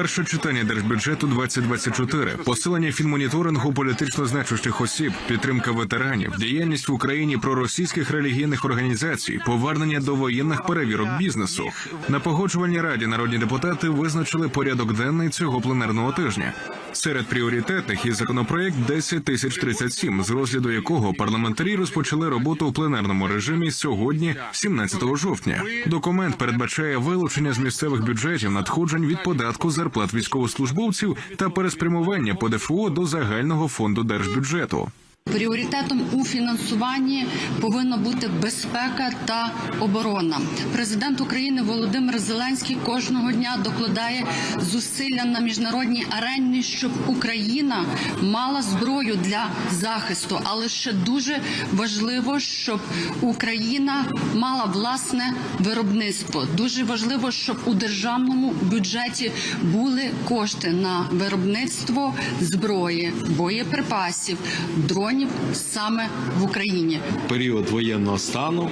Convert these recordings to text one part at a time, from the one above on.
Перше читання держбюджету 2024, посилення фінмоніторингу політично значущих осіб, підтримка ветеранів, діяльність в Україні проросійських релігійних організацій, повернення до воєнних перевірок бізнесу. На погоджувальній раді народні депутати визначили порядок денний цього пленарного тижня. Серед пріоритетних є законопроект 10 тисяч 37, з розгляду якого парламентарі розпочали роботу в пленарному режимі сьогодні, 17 жовтня. Документ передбачає вилучення з місцевих бюджетів надходжень від податку зарплат військовослужбовців та переспрямування ПДФО до загального фонду держбюджету. Пріоритетом у фінансуванні повинна бути безпека та оборона. Президент України Володимир Зеленський кожного дня докладає зусилля на міжнародній арені, щоб Україна мала зброю для захисту. Але ще дуже важливо, щоб Україна мала власне виробництво. Дуже важливо, щоб у державному бюджеті були кошти на виробництво зброї, боєприпасів, дронів саме в Україні. період воєнного стану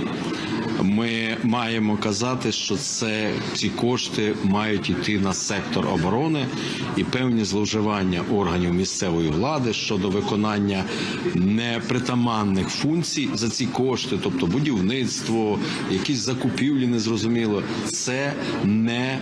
ми маємо казати, що це ці кошти мають йти на сектор оборони і певні зловживання органів місцевої влади щодо виконання непритаманних функцій за ці кошти, тобто будівництво, якісь закупівлі незрозуміло. Це не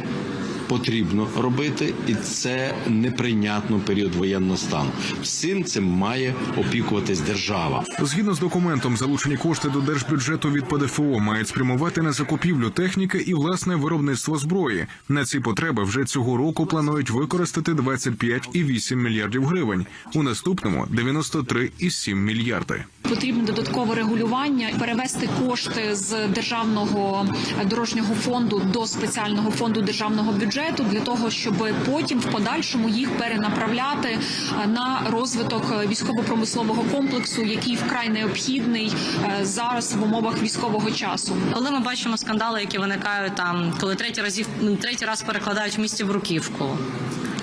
Потрібно робити, і це неприйнятно в період воєнного стану. Всім цим має опікуватись держава. Згідно з документом, залучені кошти до держбюджету від ПДФО мають спрямувати на закупівлю техніки і власне виробництво зброї. На ці потреби вже цього року планують використати 25,8 мільярдів гривень. У наступному 93,7 мільярди. Потрібне додаткове регулювання, перевести кошти з державного дорожнього фонду до спеціального фонду державного бюджету для того, щоб потім в подальшому їх перенаправляти е, на розвиток е, військово-промислового комплексу, який вкрай необхідний е, зараз в умовах військового часу. Коли ми бачимо скандали, які виникають там, коли третій разів третій раз перекладають в місті в руківку.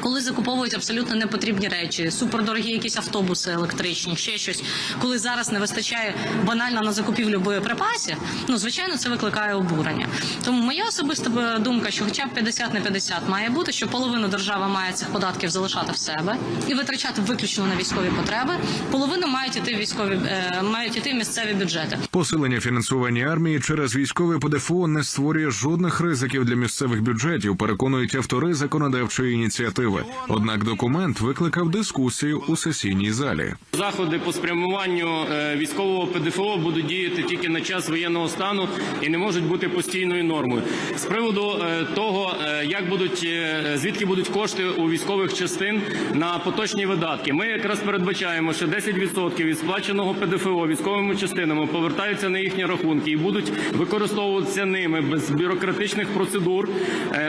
Коли закуповують абсолютно непотрібні речі, супердорогі якісь автобуси електричні, ще щось, коли зараз не вистачає банально на закупівлю боєприпасів, ну звичайно, це викликає обурення. Тому моя особиста думка, що хоча б 50 на 50 має бути, що половину держава має цих податків залишати в себе і витрачати виключно на військові потреби. Половину мають іти військові е, мають іти місцеві бюджети. Посилення фінансування армії через військове ПДФО не створює жодних ризиків для місцевих бюджетів. Переконують автори законодавчої ініціативи. Однак документ викликав дискусію у сесійній залі. Заходи по спрямуванню е, військового ПДФО будуть діяти тільки на час воєнного стану і не можуть бути постійною нормою. З приводу е, того, е, як будуть звідки будуть кошти у військових частин на поточні видатки, ми якраз передбачаємо, що 10% від сплаченого ПДФО військовими частинами повертаються на їхні рахунки і будуть використовуватися ними без бюрократичних процедур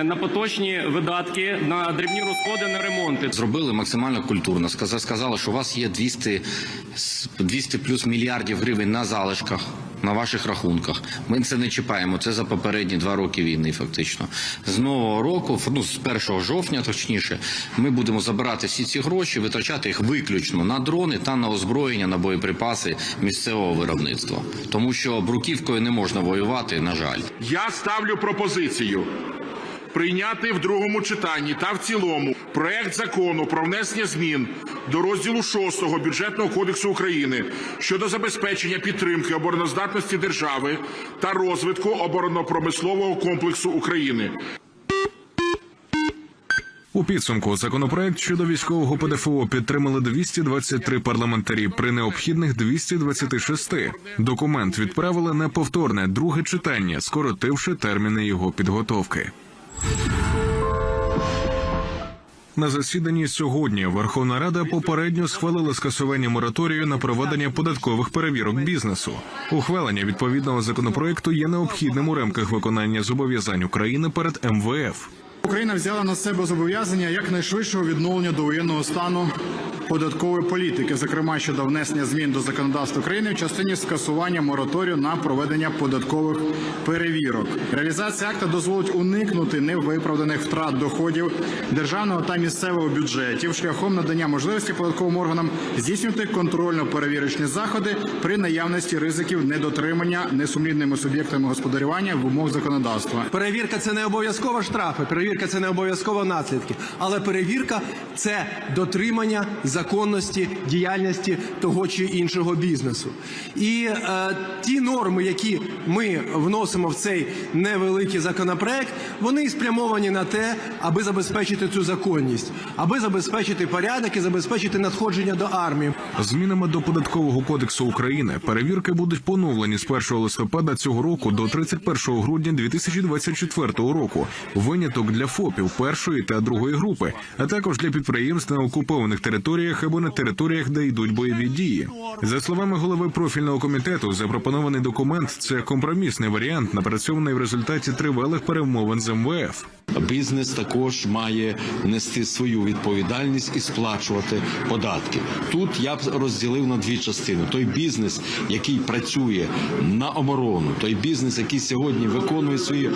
на поточні видатки на дрібні розходи на ремонти. Зробили максимально культурно. Сказа- Сказали, що у вас є 200, 200 плюс мільярдів гривень на залишках. На ваших рахунках ми це не чіпаємо. Це за попередні два роки війни. Фактично, з нового року, ну з 1 жовтня, точніше, ми будемо забирати всі ці гроші, витрачати їх виключно на дрони та на озброєння, на боєприпаси місцевого виробництва, тому що бруківкою не можна воювати. На жаль. Я ставлю пропозицію прийняти в другому читанні та в цілому проект закону про внесення змін до розділу 6 бюджетного кодексу України щодо забезпечення підтримки обороноздатності держави та розвитку оборонно-промислового комплексу України. У підсумку законопроект щодо військового ПДФО підтримали 223 парламентарі при необхідних 226. Документ відправили на повторне друге читання, скоротивши терміни його підготовки. На засіданні сьогодні Верховна Рада попередньо схвалила скасування мораторію на проведення податкових перевірок бізнесу. Ухвалення відповідного законопроекту є необхідним у рамках виконання зобов'язань України перед МВФ. Україна взяла на себе зобов'язання якнайшвидшого відновлення довоєнного стану податкової політики, зокрема щодо внесення змін до законодавства України в частині скасування мораторію на проведення податкових перевірок. Реалізація акта дозволить уникнути невиправданих втрат доходів державного та місцевого бюджетів шляхом надання можливості податковим органам здійснювати контрольно-перевірочні заходи при наявності ризиків недотримання несумлінними суб'єктами господарювання вимог законодавства. Перевірка це не обов'язково штрафи. Перевірка перевірка це не обов'язково наслідки, але перевірка це дотримання законності діяльності того чи іншого бізнесу. І е, ті норми, які ми вносимо в цей невеликий законопроект, вони спрямовані на те, аби забезпечити цю законність, аби забезпечити порядок і забезпечити надходження до армії. Змінами до податкового кодексу України перевірки будуть поновлені з 1 листопада цього року до 31 грудня 2024 року. Виняток для ФОПів першої та другої групи, а також для підприємств на окупованих територіях або на територіях, де йдуть бойові дії. За словами голови профільного комітету, запропонований документ це компромісний варіант, напрацьований в результаті тривалих перемовин з МВФ. Бізнес також має нести свою відповідальність і сплачувати податки. Тут я б розділив на дві частини: той бізнес, який працює на оборону, той бізнес, який сьогодні виконує свій е,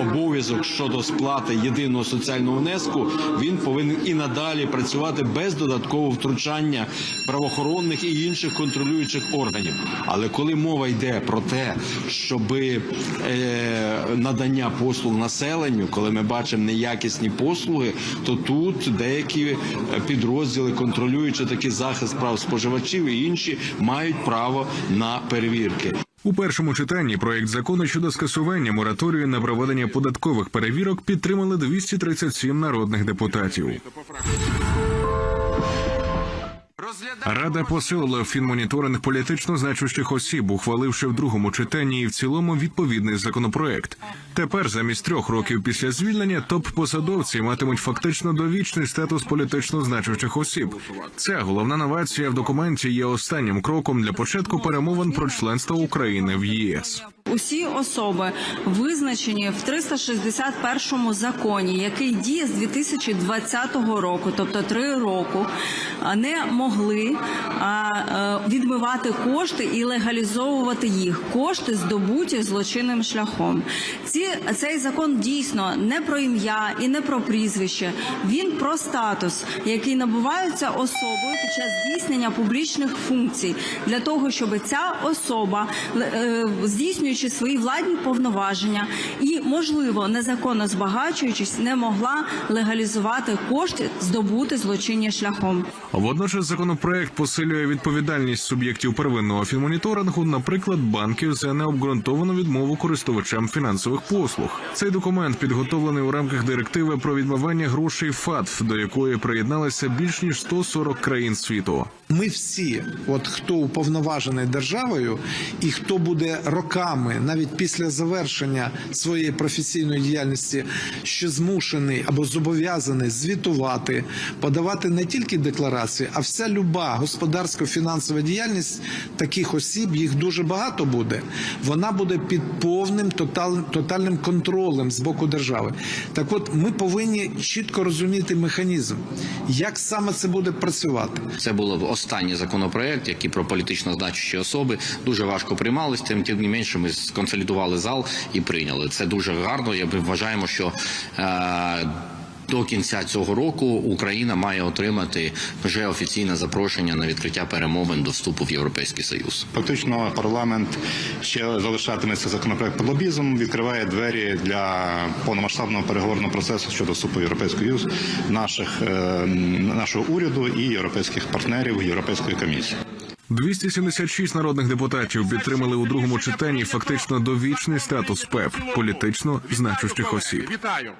обов'язок щодо сплати єдиного соціального внеску, він повинен і надалі працювати без додаткового втручання правоохоронних і інших контролюючих органів. Але коли мова йде про те, щоби е, надання послуг населенню, коли ми бачимо неякісні послуги, то тут деякі е, підрозділи, контролюючи такий захист прав споживачів і інші, мають право на перевірки. У першому читанні проект закону щодо скасування мораторію на проведення податкових перевірок підтримали 237 народних депутатів. Рада посилила фінмоніторинг політично значущих осіб, ухваливши в другому читанні і в цілому відповідний законопроект. Тепер, замість трьох років після звільнення, топ-посадовці матимуть фактично довічний статус політично значущих осіб. Ця головна новація в документі є останнім кроком для початку перемовин про членство України в ЄС. Усі особи визначені в 361 законі, який діє з 2020 року, тобто три року, не могли е, відмивати кошти і легалізовувати їх. Кошти здобуті злочинним шляхом. Ці цей закон дійсно не про ім'я і не про прізвище. Він про статус, який набувається особою під час здійснення публічних функцій для того, щоб ця особа е, здійснюючи свої владні повноваження і, можливо, незаконно збагачуючись, не могла легалізувати кошти, здобути злочинні шляхом. Водночас законопроект посилює відповідальність суб'єктів первинного фінмоніторингу, наприклад, банків за необґрунтовану відмову користувачам фінансових послуг. Цей документ підготовлений у рамках директиви про відмивання грошей ФАТФ, до якої приєдналися більш ніж 140 країн світу. Ми всі, от хто уповноважений державою, і хто буде роками, навіть після завершення своєї професійної діяльності, що змушений або зобов'язаний звітувати, подавати не тільки декларації, а вся люба господарсько-фінансова діяльність таких осіб, їх дуже багато буде. Вона буде під повним тотал, тотальним контролем з боку держави. Так, от ми повинні чітко розуміти механізм, як саме це буде працювати. Це було в останній законопроект, який про політично значущі особи дуже важко приймались. Тим тим не менше, ми сконсолідували зал і прийняли. Це дуже гарно. Я вважаємо, що. Е- до кінця цього року Україна має отримати вже офіційне запрошення на відкриття перемовин до вступу в Європейський Союз. Фактично, парламент ще залишатиметься законопроект про лобізм, відкриває двері для повномасштабного переговорного процесу щодо вступу в Європейський Союз наших е, нашого уряду і європейських партнерів Європейської комісії. 276 народних депутатів підтримали у другому читанні фактично довічний статус ПЕП політично значущих осіб. Вітаю.